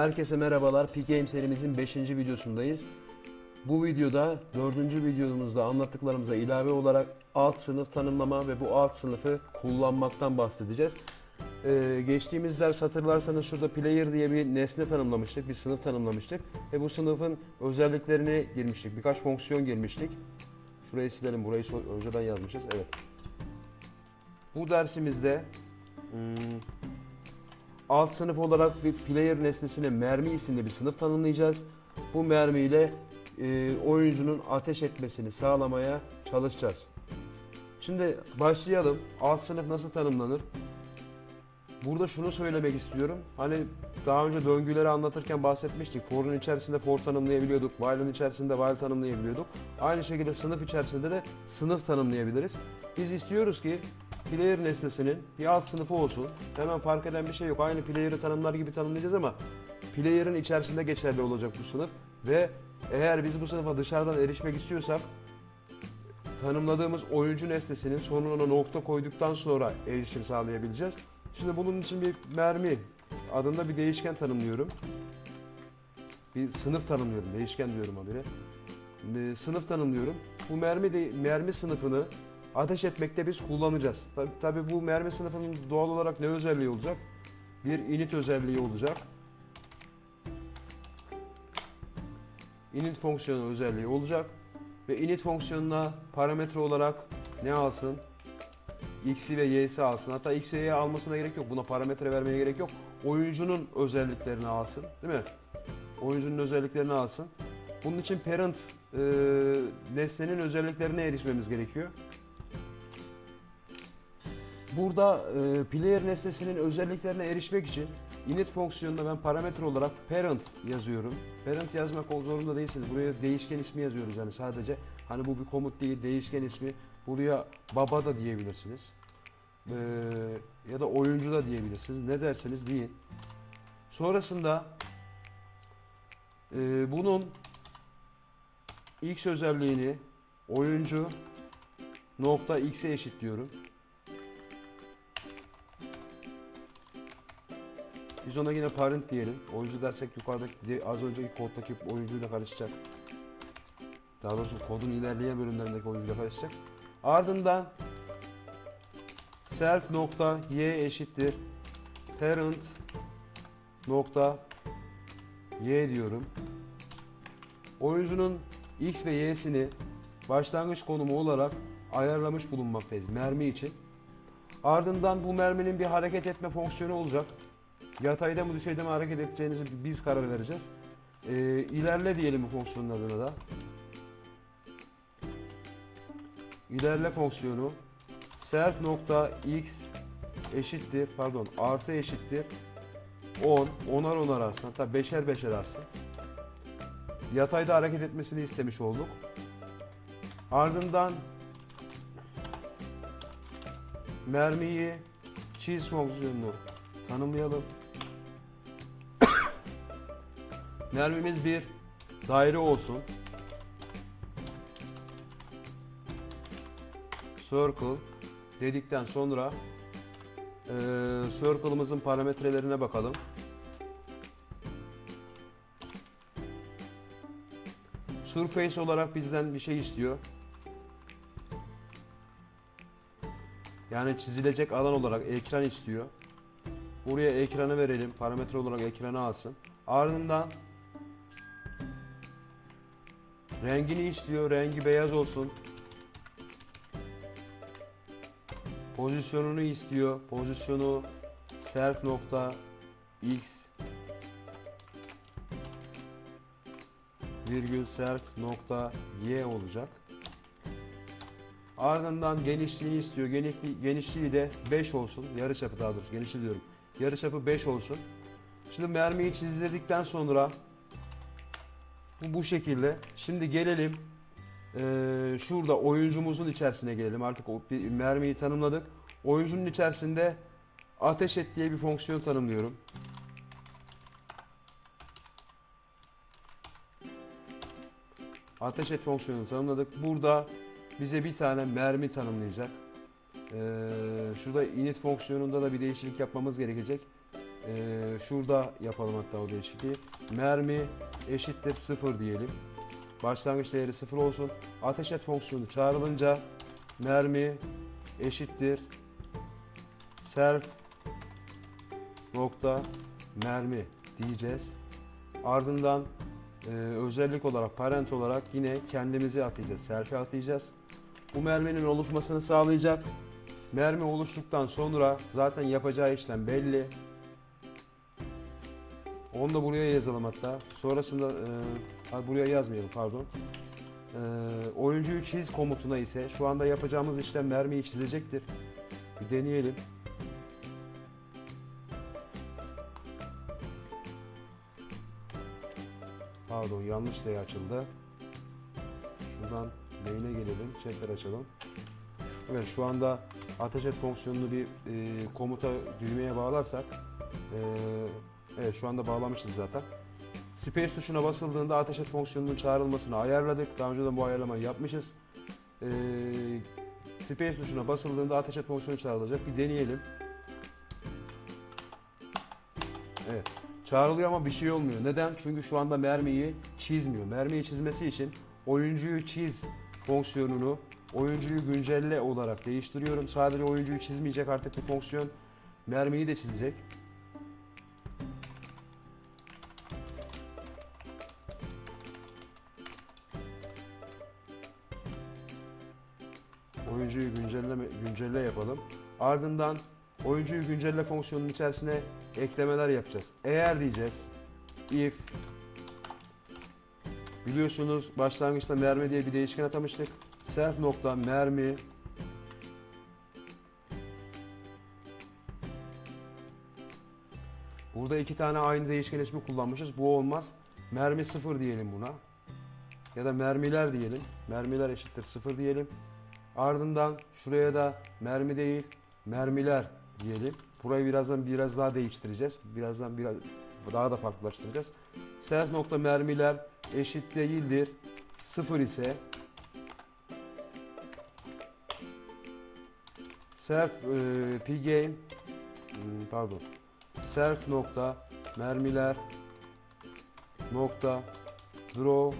Herkese merhabalar. Peak Game serimizin 5. videosundayız. Bu videoda 4. videomuzda anlattıklarımıza ilave olarak alt sınıf tanımlama ve bu alt sınıfı kullanmaktan bahsedeceğiz. Ee, geçtiğimiz ders hatırlarsanız şurada player diye bir nesne tanımlamıştık, bir sınıf tanımlamıştık ve bu sınıfın özelliklerini girmiştik, birkaç fonksiyon girmiştik. Şurayı silelim, burayı önceden yazmışız, evet. Bu dersimizde hmm, alt sınıf olarak bir player nesnesine mermi isimli bir sınıf tanımlayacağız. Bu mermiyle e, oyuncunun ateş etmesini sağlamaya çalışacağız. Şimdi başlayalım. Alt sınıf nasıl tanımlanır? Burada şunu söylemek istiyorum. Hani daha önce döngüleri anlatırken bahsetmiştik. For'un içerisinde for tanımlayabiliyorduk. While'ın içerisinde while tanımlayabiliyorduk. Aynı şekilde sınıf içerisinde de sınıf tanımlayabiliriz. Biz istiyoruz ki player nesnesinin bir alt sınıfı olsun. Hemen fark eden bir şey yok. Aynı player'ı tanımlar gibi tanımlayacağız ama player'ın içerisinde geçerli olacak bu sınıf ve eğer biz bu sınıfa dışarıdan erişmek istiyorsak tanımladığımız oyuncu nesnesinin sonuna nokta koyduktan sonra erişim sağlayabileceğiz. Şimdi bunun için bir mermi adında bir değişken tanımlıyorum. Bir sınıf tanımlıyorum. Değişken diyorum habire. Bir sınıf tanımlıyorum. Bu mermi de, mermi sınıfını ateş etmekte biz kullanacağız. Tabi, tabi bu mermi sınıfının doğal olarak ne özelliği olacak? Bir init özelliği olacak. init fonksiyonu özelliği olacak ve init fonksiyonuna parametre olarak ne alsın? X'i ve Y'si alsın. Hatta X ve Y almasına gerek yok. Buna parametre vermeye gerek yok. Oyuncunun özelliklerini alsın. Değil mi? Oyuncunun özelliklerini alsın. Bunun için parent e, nesnenin özelliklerine erişmemiz gerekiyor. Burada e, player nesnesinin özelliklerine erişmek için init fonksiyonunda ben parametre olarak parent yazıyorum. Parent yazmak zorunda değilsiniz. Buraya değişken ismi yazıyoruz yani sadece. Hani bu bir komut değil, değişken ismi. Buraya baba da diyebilirsiniz. Ee, ya da oyuncu da diyebilirsiniz. Ne derseniz deyin. Sonrasında e, bunun x özelliğini oyuncu nokta x'e eşit Biz ona yine parent diyelim. Oyuncu dersek yukarıdaki az önceki koddaki oyuncuyla karışacak. Daha doğrusu kodun ilerleyen bölümlerindeki oyuncuyla karışacak. Ardından self nokta y eşittir parent nokta y diyorum. Oyuncunun x ve y'sini başlangıç konumu olarak ayarlamış bulunmaktayız mermi için. Ardından bu merminin bir hareket etme fonksiyonu olacak. Yatayda mı düşeyde mi hareket edeceğinizi biz karar vereceğiz. Ee, ilerle diyelim bu fonksiyonun adına da. İlerle fonksiyonu self nokta x eşittir pardon artı eşittir 10 onar onar artsın hatta beşer beşer artsın. Yatayda hareket etmesini istemiş olduk. Ardından mermiyi çiz fonksiyonunu tanımlayalım. Mermimiz bir daire olsun. Circle dedikten sonra eee circle'ımızın parametrelerine bakalım. Surface olarak bizden bir şey istiyor. Yani çizilecek alan olarak ekran istiyor. Buraya ekranı verelim. Parametre olarak ekranı alsın. Ardından rengini istiyor. Rengi beyaz olsun. Pozisyonunu istiyor. Pozisyonu self nokta x virgül self nokta y olacak. Ardından genişliği istiyor. Genişliği, genişliği de 5 olsun. Yarıçapı daha doğrusu genişliği diyorum. Yarıçapı 5 olsun. Şimdi mermiyi çizdirdikten sonra bu, bu şekilde. Şimdi gelelim eee, şurada oyuncumuzun içerisine gelelim. Artık o bir mermiyi tanımladık. Oyuncunun içerisinde ateş et diye bir fonksiyon tanımlıyorum. Ateş et fonksiyonunu tanımladık. Burada bize bir tane mermi tanımlayacak. Ee, şurada init fonksiyonunda da bir değişiklik yapmamız gerekecek. Ee, şurada yapalım hatta o değişikliği. Mermi eşittir 0 diyelim. Başlangıç değeri 0 olsun. Ateş et fonksiyonu çağrılınca mermi eşittir self nokta mermi diyeceğiz. Ardından e, özellik olarak parent olarak yine kendimizi atayacağız. Selfie atayacağız. Bu merminin oluşmasını sağlayacak. Mermi oluştuktan sonra zaten yapacağı işlem belli. Onu da buraya yazalım hatta. Sonrasında e, buraya yazmayalım pardon. E, oyuncuyu çiz komutuna ise şu anda yapacağımız işlem mermiyi çizecektir. Bir deneyelim. Pardon yanlış şey açıldı. Şuradan main'e gelelim. Chat'ler açalım. Evet şu anda ateş et fonksiyonunu bir e, komuta düğmeye bağlarsak e, evet şu anda bağlamışız zaten. Space tuşuna basıldığında ateş et fonksiyonunun çağrılmasını ayarladık. Daha önceden bu ayarlamayı yapmışız. E, Space tuşuna basıldığında ateş et fonksiyonu çağrılacak. Bir deneyelim. Evet. Çağrılıyor ama bir şey olmuyor. Neden? Çünkü şu anda mermiyi çizmiyor. Mermiyi çizmesi için oyuncuyu çiz fonksiyonunu oyuncuyu güncelle olarak değiştiriyorum. Sadece oyuncuyu çizmeyecek artık bu fonksiyon. Mermiyi de çizecek. Oyuncuyu güncelleme, güncelle yapalım. Ardından oyuncuyu güncelle fonksiyonunun içerisine eklemeler yapacağız. Eğer diyeceğiz if biliyorsunuz başlangıçta mermi diye bir değişken atamıştık. Self nokta mermi Burada iki tane aynı değişken ismi kullanmışız. Bu olmaz. Mermi sıfır diyelim buna. Ya da mermiler diyelim. Mermiler eşittir sıfır diyelim. Ardından şuraya da mermi değil, mermiler diyelim. Burayı birazdan biraz daha değiştireceğiz. Birazdan biraz daha da farklılaştıracağız. Self nokta mermiler eşit değildir. Sıfır ise self e, pgame hmm, pardon self nokta mermiler nokta draw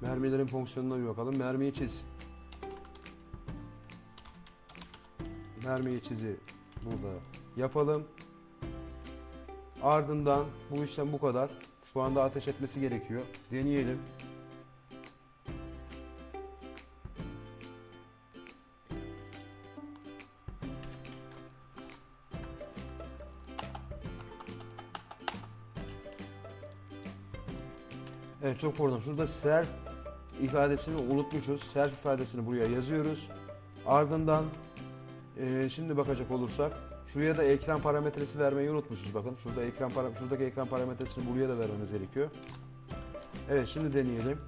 Mermilerin fonksiyonuna bir bakalım. Mermiyi çiz. Mermiyi çizi burada yapalım. Ardından bu işlem bu kadar. Şu anda ateş etmesi gerekiyor. Deneyelim. Evet çok pardon. Şurada self ifadesini unutmuşuz. Self ifadesini buraya yazıyoruz. Ardından e, şimdi bakacak olursak şuraya da ekran parametresi vermeyi unutmuşuz bakın. Şurada ekran para, şuradaki ekran parametresini buraya da vermemiz gerekiyor. Evet şimdi deneyelim.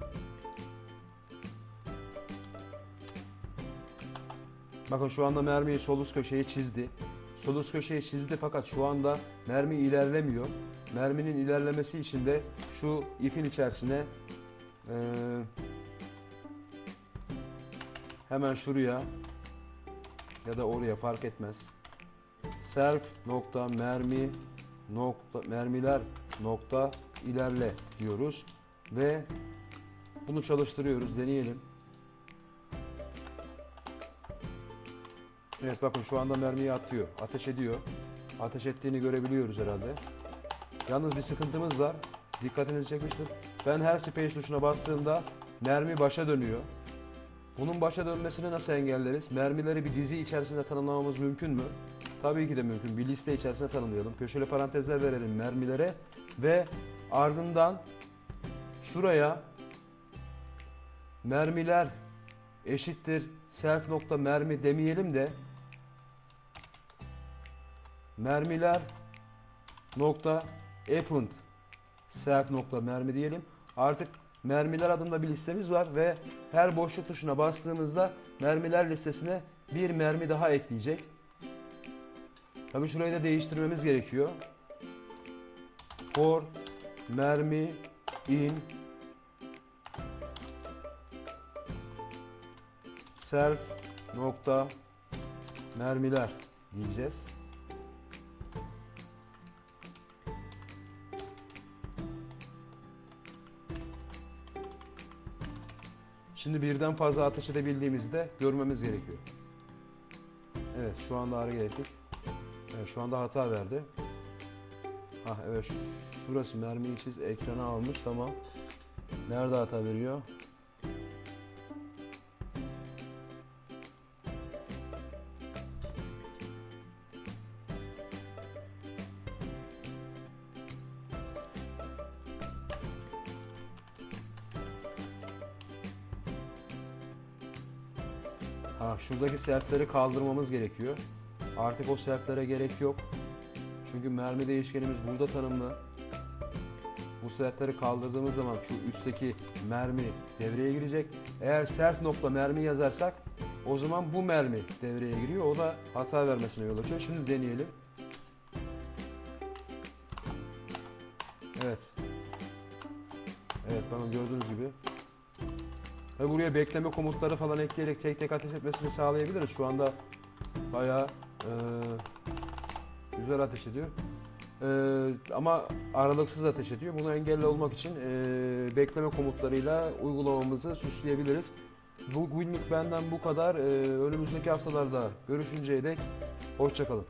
Bakın şu anda mermiyi sol üst köşeye çizdi. Sol üst köşeye çizdi fakat şu anda mermi ilerlemiyor. Merminin ilerlemesi için de şu ipin içerisine eee, hemen şuraya ya da oraya fark etmez. Self nokta mermi nokta mermiler nokta ilerle diyoruz ve bunu çalıştırıyoruz. Deneyelim. Evet bakın şu anda mermiyi atıyor. Ateş ediyor. Ateş ettiğini görebiliyoruz herhalde. Yalnız bir sıkıntımız var. Dikkatinizi çekmiştir. Ben her space tuşuna bastığımda mermi başa dönüyor. Bunun başa dönmesini nasıl engelleriz? Mermileri bir dizi içerisinde tanımlamamız mümkün mü? Tabii ki de mümkün. Bir liste içerisinde tanımlayalım. Köşeli parantezler verelim mermilere ve ardından şuraya mermiler eşittir self nokta mermi demeyelim de mermiler nokta append self nokta mermi diyelim. Artık mermiler adında bir listemiz var ve her boşluk tuşuna bastığımızda mermiler listesine bir mermi daha ekleyecek. Tabi şurayı da değiştirmemiz gerekiyor. For mermi in self nokta mermiler diyeceğiz. Şimdi birden fazla ateş edebildiğimizde görmemiz gerekiyor. Evet şu anda ara geldik. Evet, şu anda hata verdi. Ah evet şu- şurası mermiyi çiz ekrana almış tamam. Nerede hata veriyor? Ha, şuradaki selfleri kaldırmamız gerekiyor. Artık o selflere gerek yok. Çünkü mermi değişkenimiz burada tanımlı. Bu selfleri kaldırdığımız zaman şu üstteki mermi devreye girecek. Eğer self nokta mermi yazarsak o zaman bu mermi devreye giriyor. O da hata vermesine yol açıyor. Şimdi deneyelim. Evet. Evet bakın gördüğünüz gibi ve buraya bekleme komutları falan ekleyerek tek tek ateş etmesini sağlayabiliriz. Şu anda bayağı eee, güzel ateş ediyor. Eee, ama aralıksız ateş ediyor. Bunu engelli olmak için eee, bekleme komutlarıyla uygulamamızı süsleyebiliriz. Bugünlük benden bu kadar. Eee, önümüzdeki haftalarda görüşünceye dek hoşçakalın.